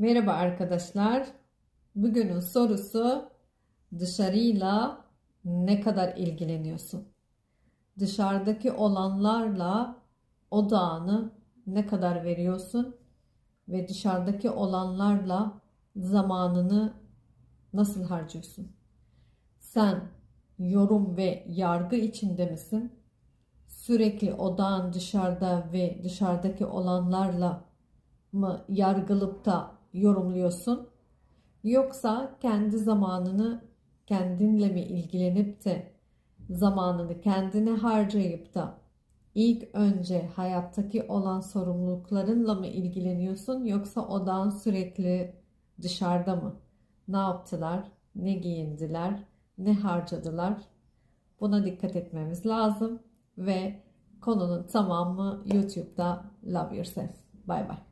Merhaba arkadaşlar. Bugünün sorusu dışarıyla ne kadar ilgileniyorsun? Dışarıdaki olanlarla odağını ne kadar veriyorsun? Ve dışarıdaki olanlarla zamanını nasıl harcıyorsun? Sen yorum ve yargı içinde misin? Sürekli odağın dışarıda ve dışarıdaki olanlarla mı yargılıp da yorumluyorsun? Yoksa kendi zamanını kendinle mi ilgilenip de zamanını kendine harcayıp da ilk önce hayattaki olan sorumluluklarınla mı ilgileniyorsun yoksa odan sürekli dışarıda mı? Ne yaptılar? Ne giyindiler? Ne harcadılar? Buna dikkat etmemiz lazım ve konunun tamamı YouTube'da Love Yourself. Bay bay.